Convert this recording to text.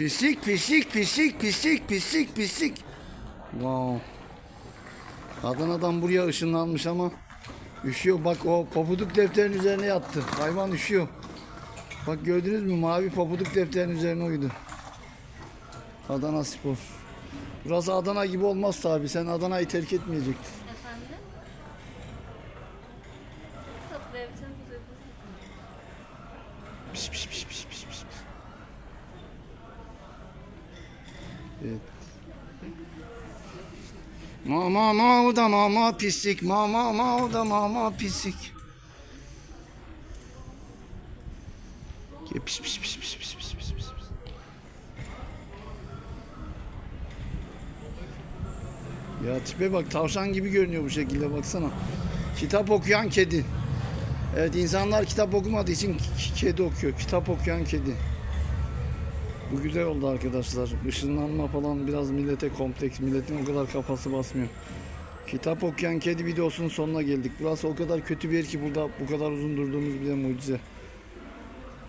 Pislik pislik pislik pislik pislik pislik. Wow. Adana'dan buraya ışınlanmış ama üşüyor. Bak o popuduk defterin üzerine yattı. Hayvan üşüyor. Bak gördünüz mü mavi popuduk defterin üzerine uyudu. Adana Spor. Burası Adana gibi olmaz tabi. Sen Adana'yı terk etmeyecektin. Efendim? Toplayabilirim. Piş piş piş piş. Evet. Mama ma o da mama pislik. Mama ma o da mama pislik. Gel, Piş piş piş piş piş piş piş piş. Ya tipe bak tavşan gibi görünüyor bu şekilde baksana. Kitap okuyan kedi. Evet insanlar kitap okumadığı için kedi okuyor. Kitap okuyan kedi. Bu güzel oldu arkadaşlar. Işınlanma falan biraz millete kompleks. Milletin o kadar kafası basmıyor. Kitap okuyan kedi videosunun sonuna geldik. Burası o kadar kötü bir yer ki burada bu kadar uzun durduğumuz bile mucize.